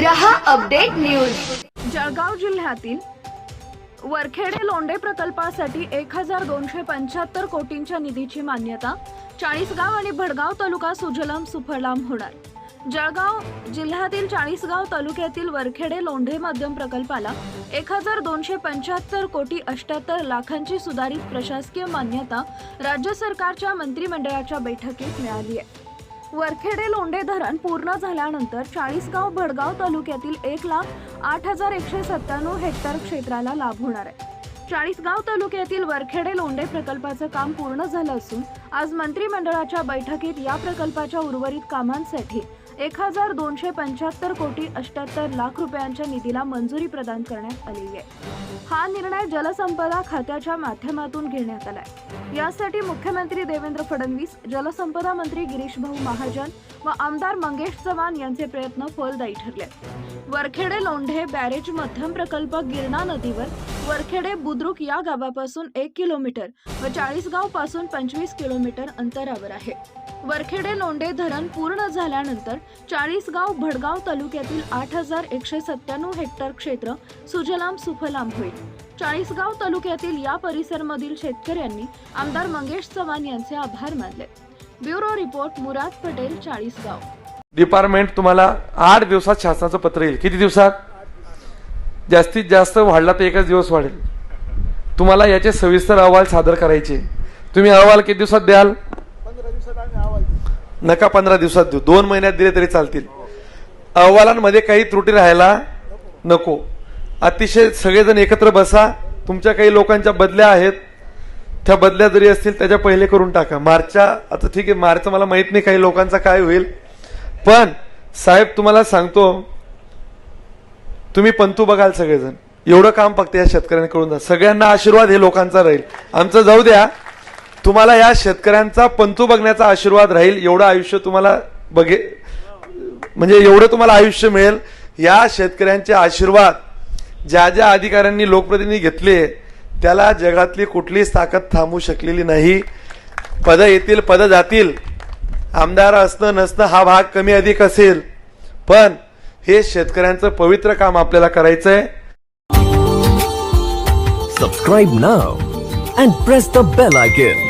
रहा update news. Jalgaon जिल्ह्यातील वरखेडे लोंढे प्रकल्पासाठी एक हजार दोनशे पंच्याहत्तर कोटींच्या निधीची मान्यता चाळीसगाव आणि भडगाव तालुका सुजलाम सुफलाम होणार. जळगाव जिल्ह्यातील चाळीसगाव तालुक्यातील वरखेडे लोंढे मध्यम प्रकल्पाला एक हजार दोनशे पंच्याहत्तर कोटी अष्ट्याहत्तर लाखांची सुधारित प्रशासकीय मान्यता राज्य सरकारच्या मंत्रिमंडळाच्या बैठकीत मिळाली आहे. वरखेडे लोंढे धरण पूर्ण झाल्यानंतर चाळीसगाव भडगाव तालुक्यातील एक लाख आठ हजार एकशे सत्त्याण्णव हेक्टर क्षेत्राला लाभ होणार आहे. चाळीसगाव तालुक्यातील वरखेडे लोंढे प्रकल्पाचं काम पूर्ण झालं असून आज मंत्रिमंडळाच्या बैठकीत या प्रकल्पाच्या उर्वरित कामांसाठी एक हजार दोनशे पंच्याहत्तर कोटी अष्ट्याहत्तर लाख रुपयांच्या निधीला मंजुरी प्रदान करण्यात आलेली आहे. हा निर्णय जलसंपदा खात्याच्या माध्यमातून घेण्यात आलाय. यासाठी मुख्यमंत्री देवेंद्र फडणवीस जलसंपदा मंत्री गिरीश भाऊ महाजन व आमदार मंगेश चव्हाण यांचे प्रयत्न फलदायी ठरले. वरखेडे लोंढे बॅरेज मध्यम प्रकल्प गिरणा नदीवर वरखेडे बुद्रुक या गावापासून एक किलोमीटर व चाळीसगावपासून पंचवीस किलोमीटर अंतरावर आहे. वरखेडे लोंढे धरण पूर्ण झाल्यानंतर चाळीसगाव भडगाव तालुक्यातील आठ हजार एकशे सत्त्याण्णव हेक्टर क्षेत्र सुजलाम सुफलाम होईल. चाळीसगाव तालुक्यातील या परिसरमधील शेतकऱ्यांनी आमदार मंगेश चव्हाण यांचे आभार मानले. Bureau report Murad Patel Chalisgaon. Department तुम्हाला आठ दिवसात शासनाचं पत्र येईल. किती दिवसात? जास्तीत जास्त वाढला तर एकच दिवस वाढेल. तुम्हाला याचे सविस्तर अहवाल सादर करायचे. तुम्ही अहवाल किती दिवसात द्याल? नका पंधरा दिवसात देऊ. दोन महिन्यात दिले तरी चालतील. अहवालांमध्ये काही त्रुटी राहायला नको. अतिशय सगळेजण एकत्र बसा. तुमच्या काही लोकांच्या बदल्या आहेत. त्या बदल्या जरी असतील त्याच्या पहिले करून टाका. मार्चच्या आता ठीक आहे मार्चचं मला माहीत नाही काही लोकांचा काय होईल. पण साहेब तुम्हाला सांगतो तुम्ही पंतू बघाल सगळेजण. एवढं काम फक्त या शेतकऱ्यांकडून जा सगळ्यांना आशीर्वाद हे लोकांचा राहील. आमचं जाऊ द्या. तुम्हाला या शेतकऱ्यांचा पंतू बघण्याचा आशीर्वाद राहील एवढं आयुष्य तुम्हाला बघे म्हणजे एवढं तुम्हाला आयुष्य मिळेल. या शेतकऱ्यांचे आशीर्वाद ज्या ज्या अधिकाऱ्यांनी लोकप्रतिनिधी घेतले त्याला जगातली कुठलीच ताकद थांबू शकलेली नाही. पद येतील पद जातील. आमदार असणं नसणं हा भाग कमी अधिक असेल. पण हे शेतकऱ्यांचं पवित्र काम आपल्याला करायचंय. सबस्क्राईब ना and press the bell icon.